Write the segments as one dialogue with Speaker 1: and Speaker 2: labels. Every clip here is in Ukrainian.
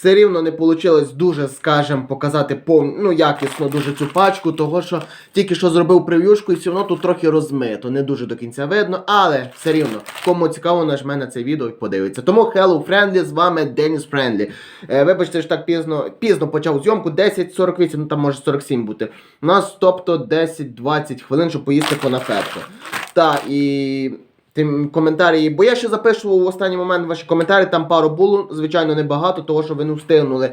Speaker 1: Все рівно не вийшло дуже, скажем, показати пов... ну, якісно дуже цю пачку, того що тільки що зробив прев'юшку і все одно тут трохи розмито, не дуже до кінця видно, але все рівно, кому цікаво, нажме на це відео подивиться. Тому Hello Friendly, з вами Деніс Френдлі. Е, вибачте, що так пізно, пізно почав зйомку, 10.48, ну там може 47 бути. У нас тобто 10-20 хвилин, щоб поїсти конафетку. Так, і тим коментарі, бо я ще запишу в останній момент ваші коментарі, там пару було, звичайно, небагато, того що ви не встигнули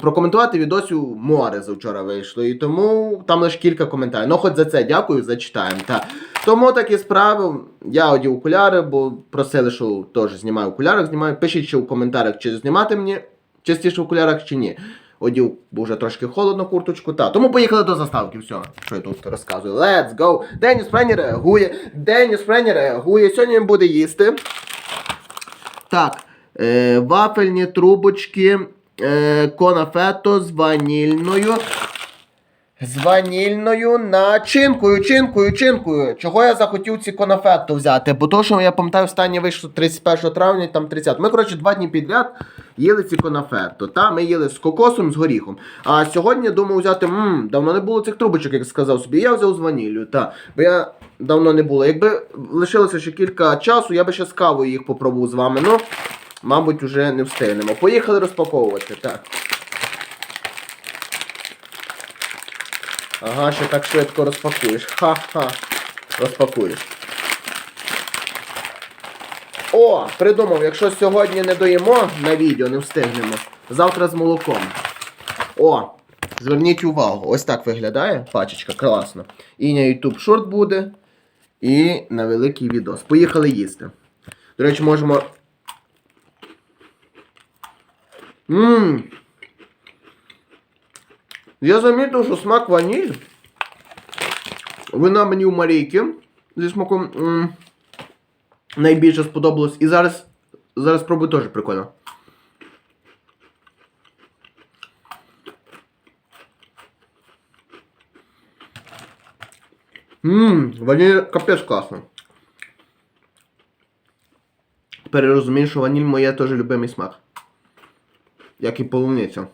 Speaker 1: прокоментувати відосю море завчора вийшло. І тому там лише кілька коментарів. Ну, хоч за це дякую, зачитаємо. Та. Тому такі справи. Я одів окуляри, бо просили, що теж знімаю в окулярах, знімаю. Пишіть ще в коментарях, чи знімати мені частіше в окулярах, чи ні. Одів, бо вже трошки холодно курточку. Та. Тому поїхали до заставки. Все, що я тут розказую. Let's go! Деніс Френі реагує. Деніс Френі реагує. Сьогодні він буде їсти. Так, е, вафельні трубочки е, конафето з ванільною. З ванільною начинкою, чинкою, чинкою. Чого я захотів ці конафетто взяти? Бо то, що я пам'ятаю, останнє вийшло 31 травня, там 30. Ми, коротше, два дні підряд їли ці конафетто. Та ми їли з кокосом, з горіхом. А сьогодні думав взяти, мм, давно не було цих трубочок, як сказав собі. Я взяв з ваніллю. Та. Бо я давно не було. Якби лишилося ще кілька часу, я би ще з кавою їх попробував з вами. Ну, мабуть, вже не встигнемо. Поїхали розпаковувати. Так. Ага, ще так швидко розпакуєш. Ха-ха. Розпакуєш. О, придумав, якщо сьогодні не доїмо на відео, не встигнемо. Завтра з молоком. О, зверніть увагу, ось так виглядає пачечка, класно. І на YouTube шорт буде. І на великий відос. Поїхали їсти. До речі, можемо. Ммм. Я замітив, що смак ваніль. Вона мені у Марійки зі смаком м, найбільше сподобалось. І зараз зараз спробую теж прикольно. Ммм, ваніль капець класно. Тепер розумію, що ваніль моє теж любимий смак. Як і полуниця.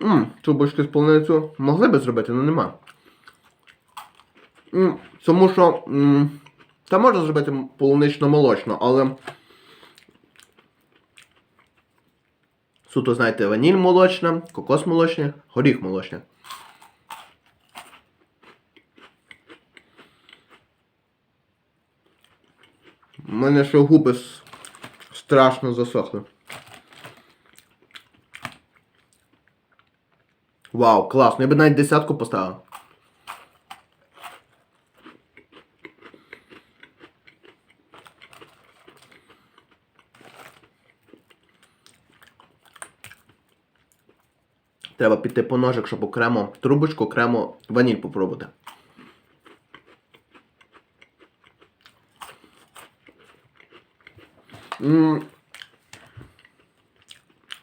Speaker 1: Ммм, трубочки з полуницю могли би зробити, але нема. М, тому що. М, та можна зробити полунично-молочно, але. Суто, знаєте, ваніль молочна, кокос молочний, горіх молочний. У мене ще губи страшно засохли. Вау, класно. Я би навіть десятку поставив. Треба піти по ножик, щоб окремо трубочку, окремо ваніль попробувати.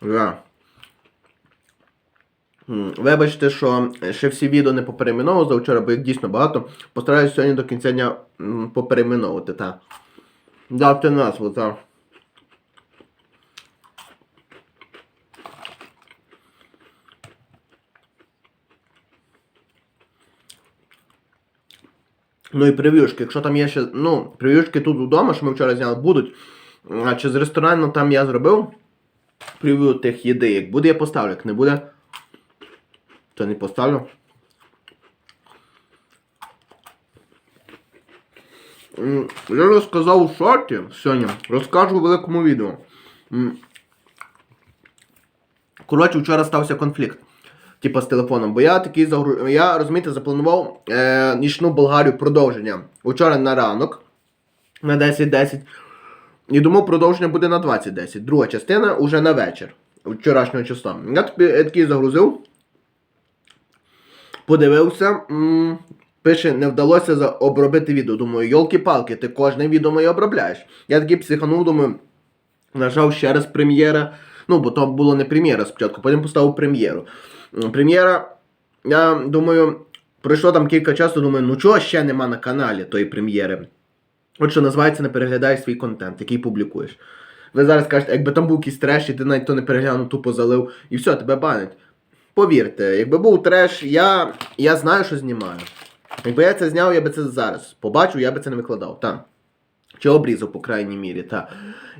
Speaker 1: Да. М, Вибачте, що ще всі відео не поперейменовував за вчора, бо їх дійсно багато. Постараюсь сьогодні до кінця дня м, поперейменовувати, так. Дати назву, так. Ну і прев'юшки, якщо там є ще, ну, прев'юшки тут вдома, що ми вчора зняли, будуть. А чи з ресторану там я зробив прев'ю тих їди. Як буде, я поставлю, як не буде, то не поставлю. Я розказав у шорті сьогодні, розкажу у великому відео. Коротше, вчора стався конфлікт. Типа з телефоном. Бо я такий загру... Я, розумієте, запланував е, нічну Болгарію продовження. Вчора на ранок на 10.10. І думав, продовження буде на 20.10. Друга частина уже на вечір. Вчорашнього числа. Я я такий загрузив. Подивився. М- пише, не вдалося обробити відео. Думаю, йолки-палки, ти кожне відео моє обробляєш. Я такий психанув, думаю, нажав ще раз прем'єра. Ну, бо то було не прем'єра спочатку, потім поставив прем'єру. Прем'єра, я думаю, пройшло там кілька часу, думаю, ну чого ще нема на каналі тої прем'єри. От що називається, не переглядаєш свій контент, який публікуєш. Ви зараз скажете, якби там був якийсь треш, і ти навіть то не переглянув, тупо залив, і все, тебе банять. Повірте, якби був треш, я, я знаю, що знімаю. Якби я це зняв, я би це зараз побачив, я би це не викладав. Так. Чи обрізав, по крайній мірі, так.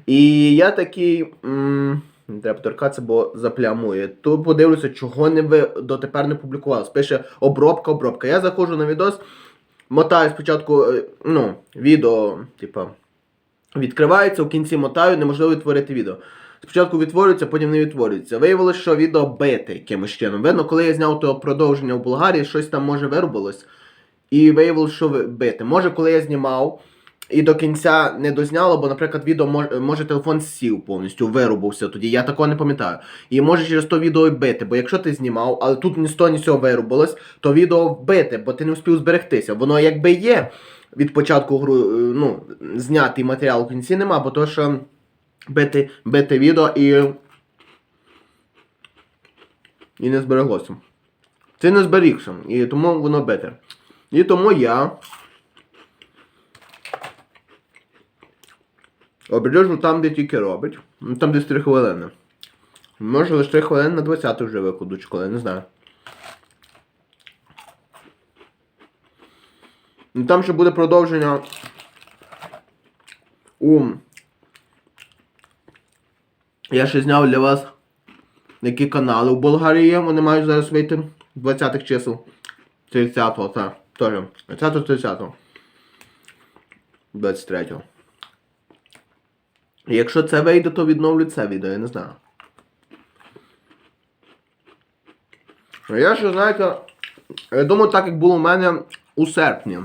Speaker 1: І я такий. М- не треба торкатися, бо заплямує. То подивлюся, чого не ви дотепер не публікували. Пише обробка, обробка. Я заходжу на відос, мотаю спочатку, е, ну, відео, типа, відкривається, у кінці мотаю, неможливо відтворити відео. Спочатку відтворюється, потім не відтворюється. Виявилося, що відео бите якимось чином. Видно, коли я зняв то продовження в Болгарії, щось там може виробилось. І виявилося, що бите. Може, коли я знімав і до кінця не дозняло, бо, наприклад, відео може, може телефон сів повністю, вирубався тоді. Я такого не пам'ятаю. І може через то відео і бити. Бо якщо ти знімав, але тут ні з того, ні цього вирубалось, то відео вбити, бо ти не встиг зберегтися. Воно якби є від початку гру, е, ну, знятий матеріал в кінці нема, бо то що бити, бити відео і. І не збереглося. Це не зберігся. І тому воно бите. І тому я. Обережу там, де тільки робить. Ну, Там десь 3 хвилини. Може лише 3 хвилини на 20 вже викладуть, чи коли, не знаю. Ну там ще буде продовження у. Я ще зняв для вас які канали у Болгарії є. Вони мають зараз вийти 20-х чисел. 30-го, так. Теж. 20-го, 30-го. 23-го. Якщо це вийде, то відновлю це відео, я не знаю. А Я ще, знаєте, я думаю, так як було у мене у серпні.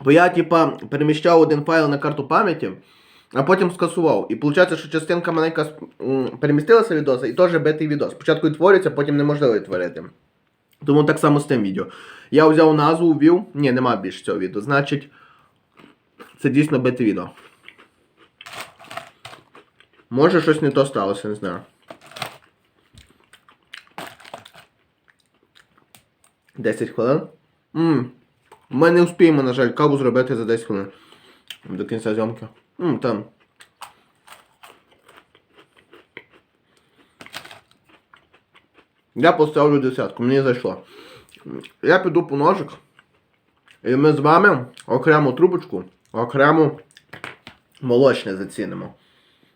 Speaker 1: Бо я, типа, переміщав один файл на карту пам'яті, а потім скасував. І виходить, що частинка маленька перемістилася відоса і теж битий відос. Спочатку відтворюється, потім неможливо відтворити. Тому так само з тим відео. Я взяв назву, ввів. Ні, нема більше цього відео. Значить, це дійсно бите відео. Може щось не то сталося, не знаю. Десять хвилин. Ммм. Ми не успіємо, на жаль, каву зробити за 10 хвилин. До кінця зйомки. Ммм, там. Я поставлю десятку, мені зайшло. Я піду по ножик. І ми з вами окрему трубочку, окрему молочне зацінимо.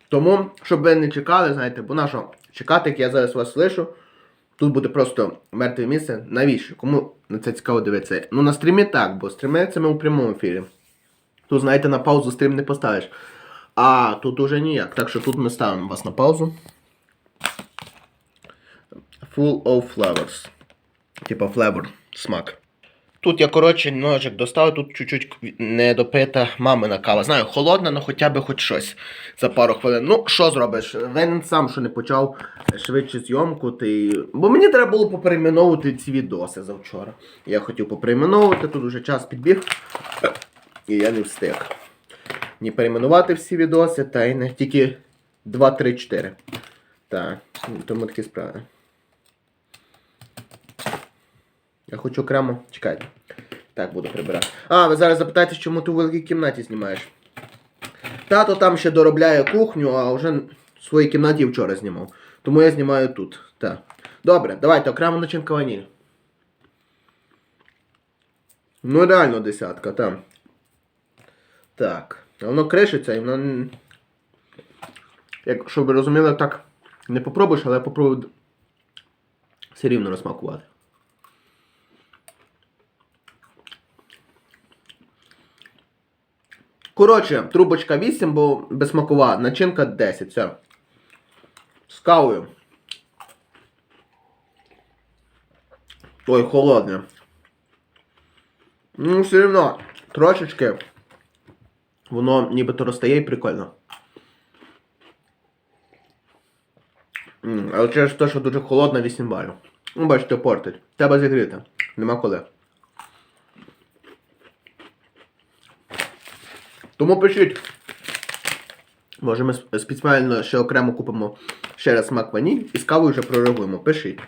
Speaker 1: Тому, щоб ви не чекали, знаєте, бо на що чекати, як я зараз вас слышу, тут буде просто мертве місце. Навіщо? Кому на це цікаво дивитися? Ну на стрімі так, бо стріми ми у прямому ефірі. Тут, знаєте, на паузу стрім не поставиш. А тут уже ніяк. Так що тут ми ставимо вас на паузу. Full of flavors. Типа flavor, смак. Тут я, коротше, ножик достав, тут чуть-чуть не допита мамина кава. Знаю, холодна, але хоча б хоч щось за пару хвилин. Ну, що зробиш? Винен сам, що не почав швидше зйомку. Ти... Бо мені треба було поперейменовувати ці відоси завчора. Я хотів поперейменовувати, тут уже час підбіг. І я не встиг. Ні перейменувати всі відоси, та й не тільки 2, 3, 4. Так, тому такі справи. Я хочу окремо. Чекайте. Так, буду прибирати. А, ви зараз запитаєте, чому ти у великій кімнаті знімаєш. Тато там ще доробляє кухню, а вже в своїй кімнаті вчора знімав. Тому я знімаю тут. Так. Добре, давайте окремо начинка ваніль. Ну реально десятка, там. Так. Воно кришиться і воно. Як, щоб ви розуміли, так не попробуєш, але я попробую все рівно розсмакувати. Коротше, трубочка 8, бо безсмакова, начинка 10. Все. З кавою. Ой, холодне. Ну, все одно, трошечки. Воно нібито розтає і прикольно. Але через те, що дуже холодно, 8 балів. Ну, бачите, портить. Треба зігріти. Нема коли. Тому пишіть. Може ми спеціально ще окремо купимо ще раз смак ваніль і з кавою вже прореагуємо. Пишіть.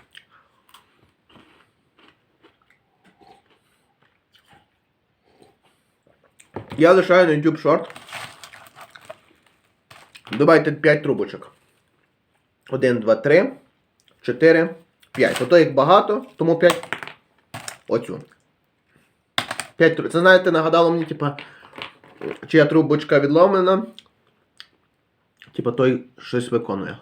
Speaker 1: Я лишаю на YouTube шорт. Давайте 5 трубочок. 1, 2, 3, 4, 5. Ото їх багато, тому 5. Оцю. 5 труб. Це, знаєте, нагадало мені, типа, чия трубочка відломлена. Типа той щось виконує.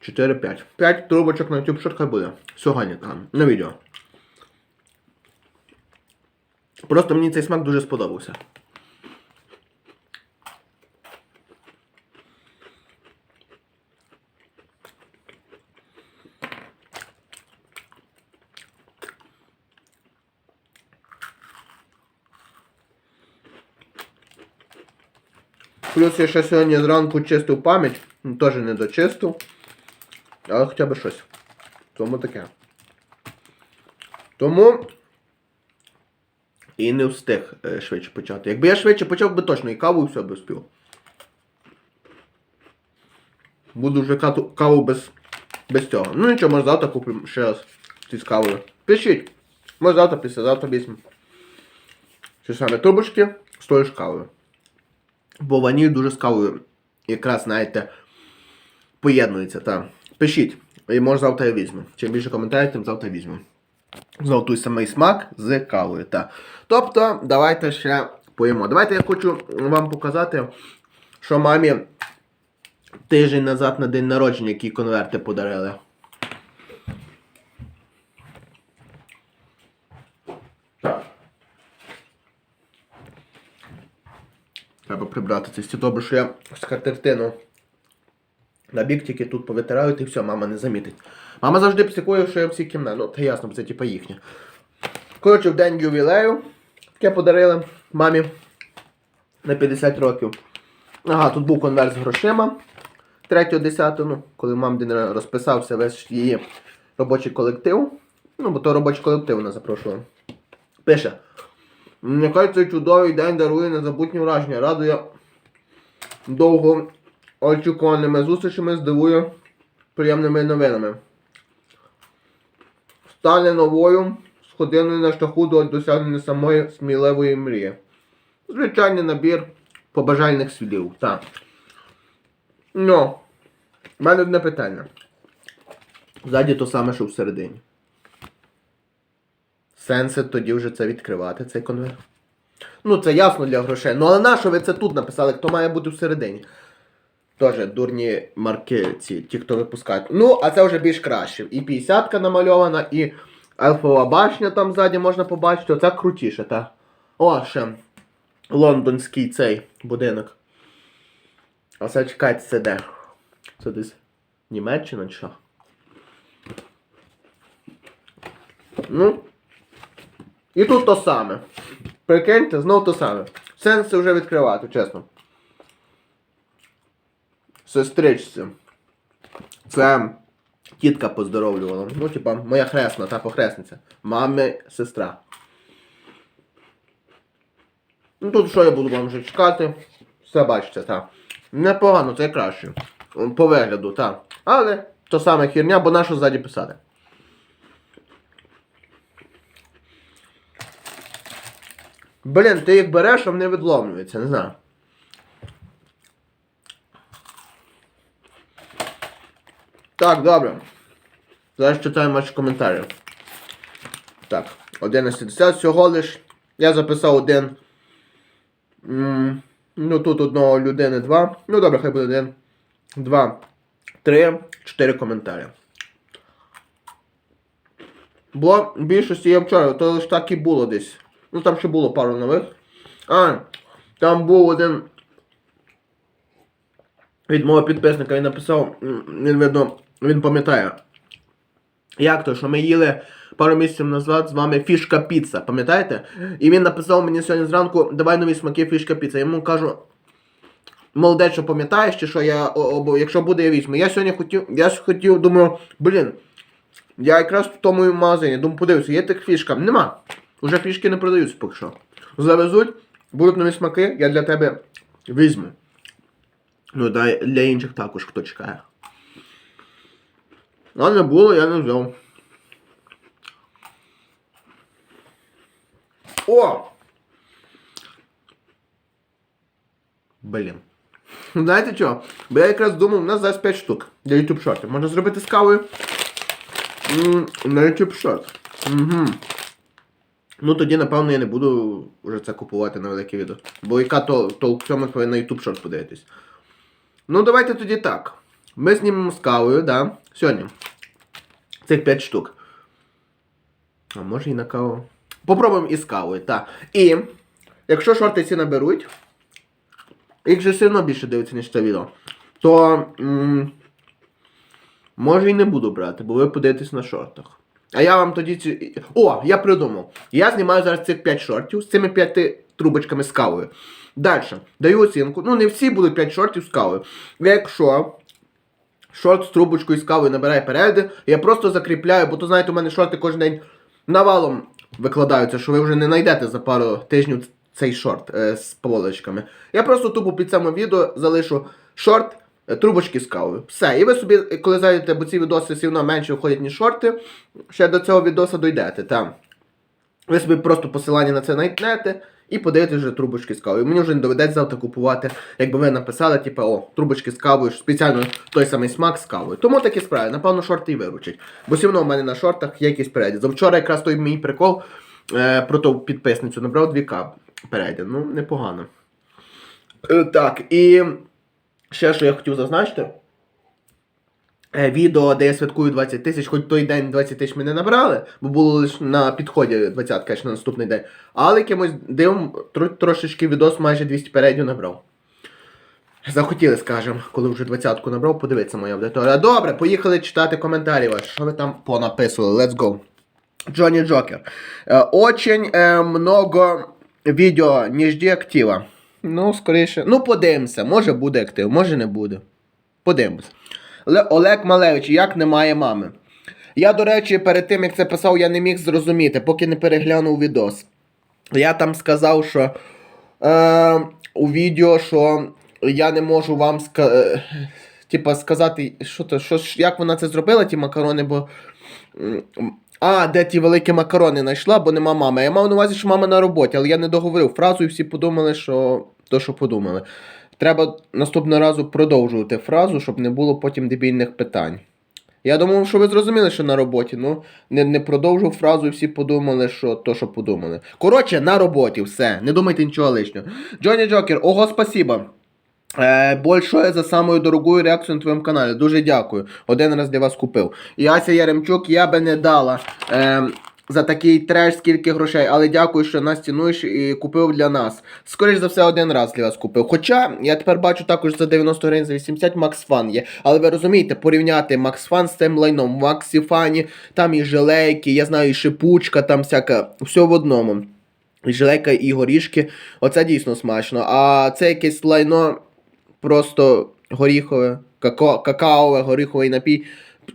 Speaker 1: Чотири, п'ять. Трубочок на YouTube шутка буде. Сьогодні там, на відео. Просто мені цей смак дуже сподобався. Плюс я ще сьогодні зранку чистив пам'ять, ну, теж не дочистив. Але хоча б щось. Тому таке. Тому і не встиг е, швидше почати. Якби я швидше почав би точно і каву і все би спів. Буду вже каву без, без цього. Ну нічого, може завтра куплю ще раз ці з кавою. Пишіть. Може завтра, післязавтра візьмемо. Чи саме трубочки з тою ж кавою. Бо ваніль дуже з кавою якраз, знаєте, поєднується. Та. Пишіть. І може завтра я візьму. Чим більше коментарів, тим завтра візьму. Знову той самий смак з кавою. Та. Тобто, давайте ще поїмо. Давайте я хочу вам показати, що мамі тиждень назад на день народження які конверти подарили. Треба прибрати це стіл. Добре, що я скатертину на бік тільки тут повитираю, і все, мама не замітить. Мама завжди псикує, що я всі кімнаті. Ну, та ясно, це типа їхня. Коротше, в день ювілею таке подарили мамі на 50 років. Ага, тут був конверт з грошима. 3.10, ну, коли мам розписався весь її робочий колектив. Ну, бо то робочий колектив вона запрошувала. Пише. Нехай цей чудовий день дарує незабутні враження. Радує довго очікуваними зустрічами, здивує приємними новинами. Стане новою сходиною на шляху до досягнення самої сміливої мрії. Звичайний набір побажальних слів. Так. Ну, в мене одне питання. Ззаді то саме, що всередині. Сенси тоді вже це відкривати, цей конверт. Ну, це ясно для грошей. Ну але нащо ви це тут написали, хто має бути всередині? Тоже дурні марки ці, ті, хто випускають. Ну, а це вже більш краще. І 50-ка намальована, і ельфова башня там ззаді можна побачити. Оце крутіше, так. О, ще лондонський цей будинок. А це чекайте, це де? Це десь Німеччина чи що? Ну. І тут то саме. Прикиньте, знов то саме. Сенси вже відкривати, чесно. Сестричці. Це тітка поздоровлювала. Ну, типа, моя хресна та похресниця. Мами сестра. Ну тут що я буду вам вже чекати? Все бачите, так. Непогано, це краще. По вигляду, так. Але то саме херня, бо нащо ззаді писати. Блін, ти їх береш, а вони відломлюються, не знаю. Так, добре. Зараз читаємо ваші коментарі. Так, 11.10. Всього лиш. Я записав один. Ну тут одного людини два. Ну добре, хай буде один. Два. Три. Чотири коментарі. Бо більшості я вчора, то лише так і було десь. Ну там ще було пару нових. А, там був один від мого підписника він написав, він видно, він пам'ятає. Як то, що ми їли пару місяців назад з вами фішка піца, пам'ятаєте? І він написав мені сьогодні зранку, давай нові смаки фішка піца. Я йому кажу, молодець, що пам'ятаєш, чи що я, о- якщо буде, я візьму. Я сьогодні хотів, я хотів, думаю, блін, я якраз в тому магазині, думаю, подивився, є тих фішка. Нема. Уже фішки не продаються поки що. Завезуть, будуть нові смаки, я для тебе візьму. Ну, для інших також хто чекає. А не було, я не взяв. О! Блін. Знаєте що? Бо я якраз думав, у нас зараз 5 штук для YouTube шортів. Можна зробити з кавою на YouTube шорт. Угу. Ну тоді, напевно, я не буду вже це купувати на велике відео. Бо яка то, толк в цьому, на YouTube шорт подивитись. Ну, давайте тоді так. Ми знімемо з кавою, да, сьогодні. Цих 5 штук. А може і на каву. Попробуємо із кавою, так. І якщо шорти ці наберуть, їх же все одно більше дивиться, ніж це відео, то м- може і не буду брати, бо ви подивитесь на шортах. А я вам тоді ці. О, я придумав. Я знімаю зараз цих 5 шортів з цими 5 трубочками з кавою. Далі. Даю оцінку. Ну, не всі будуть 5 шортів з кавою. Якщо шорт з трубочкою з кавою набирає перегляди, я просто закріпляю, бо то знаєте, у мене шорти кожен день навалом викладаються, що ви вже не знайдете за пару тижнів цей шорт е, з полочками. Я просто тупо під цим відео залишу шорт. е, Трубочки з кавою. Все. І ви собі, коли зайдете, бо ці відоси все одно менше входять, ніж шорти, ще до цього відоса дойдете. Там. Ви собі просто посилання на це знайдете і подивитесь вже трубочки з кавою. Мені вже не доведеться завтра купувати, якби ви написали, типу, о, трубочки з кавою, спеціально той самий смак з кавою. Тому такі справи, напевно, шорти і виручать. Бо все одно в мене на шортах є якийсь перегляд. Завчора якраз той мій прикол е, про ту підписницю набрав 2К перегляд. Ну, непогано. Е, так, і ще що я хотів зазначити. Е, Відео, де я святкую 20 тисяч, хоч той день 20 тисяч ми не набрали, бо було лише на підході 20 конечно, на наступний день. Але якимось дивом тро- трошечки відос майже 200 передів набрав. Захотіли, скажем, коли вже 20-ку набрав, подивитися моя аудиторія. Добре, поїхали читати коментарі ваші. Що ви там понаписували? Let's go. Джонни Джокер. Е, Очень е, много відео жди актива. Ну, скоріше. Ну, подивимося. Може буде актив, може не буде. Подивимось. Ле- Олег Малевич, як немає мами. Я, до речі, перед тим, як це писав, я не міг зрозуміти, поки не переглянув відос. Я там сказав, що е, у відео, що я не можу вам ска, е, типа, сказати, що то, що, як вона це зробила, ті макарони, бо. А, де ті великі макарони знайшла, бо нема мами. Я мав на увазі, що мама на роботі, але я не договорив фразу і всі подумали, що то, що подумали. Треба наступного разу продовжувати фразу, щоб не було потім дебільних питань. Я думав, що ви зрозуміли, що на роботі. Ну, не, не продовжив фразу і всі подумали, що то, що подумали. Коротше, на роботі, все. Не думайте нічого лишнього. Джонні Джокер, ого, спасибо. Е, большое за самую дорогую реакцію на твоєму каналі. Дуже дякую. Один раз для вас купив. І Ася Яремчук, я би не дала е, за такий треш скільки грошей, але дякую, що нас цінуєш і купив для нас. Скоріш за все, один раз для вас купив. Хоча я тепер бачу також за 90 гривень за 80 Max Fan є. Але ви розумієте, порівняти Fan з цим лайном. Fan там і жилейки, я знаю, і шипучка, там всяка, все в одному. І жилейка, і горішки. Оце дійсно смачно. А це якесь лайно просто горіхове, какао, какаове, горіховий напій.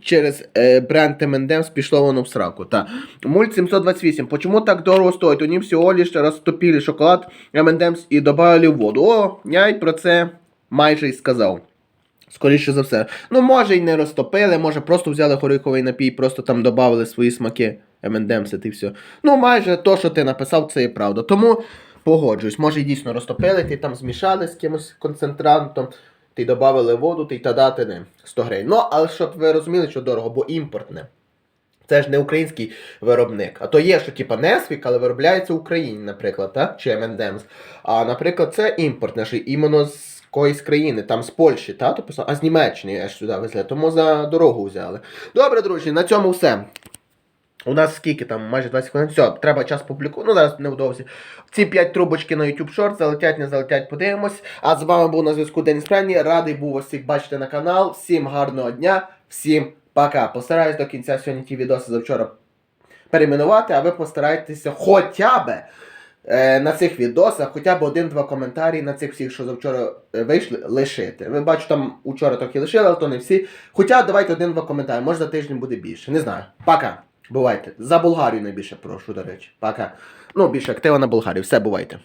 Speaker 1: Через е, бренд M&M's пішло воно в сраку. Та. Мульт 728. Почему так дорого стоїть? Вони всього лиш розтопили шоколад M&M's і додали воду. О, я й про це майже й сказав. Скоріше за все. Ну, може й не розтопили, може просто взяли горіховий напій, просто там додали свої смаки M&M's і все. Ну, майже то, що ти написав, це і правда. Тому погоджуюсь, може й дійсно розтопили, ти там змішали з кимось концентрантом, ти додали воду, ти та дати не 100 гривень. Ну, але щоб ви розуміли, що дорого, бо імпортне. Це ж не український виробник. А то є, що типа Несвік, але виробляється в Україні, наприклад, так? чи M&M's. А, наприклад, це імпортне, що іменно з якоїсь країни, там з Польщі, та? то писав, а з Німеччини аж сюди везли, тому за дорогу взяли. Добре, друзі, на цьому все. У нас скільки там, майже 20 хвилин. Все, треба час публікувати. Ну, зараз невдовзі. Ці 5 трубочки на YouTube Short залетять, не залетять, подивимось. А з вами був на зв'язку Денис Прені. Радий був вас всіх бачити на канал. Всім гарного дня, всім пока. Постараюсь до кінця сьогодні ті відоси завчора перейменувати, а ви постарайтеся хоча б е, на цих відосах, хоча б один-два коментарі на цих всіх, що завчора е, вийшли, лишити. Ви бачу, там учора трохи лишили, але то не всі. Хоча давайте один-два коментарі, може за тиждень буде більше. Не знаю. Пока. Бувайте. За Болгарію найбільше прошу, до речі. Пока. Ну, більше актива на Болгарію. Все, бувайте.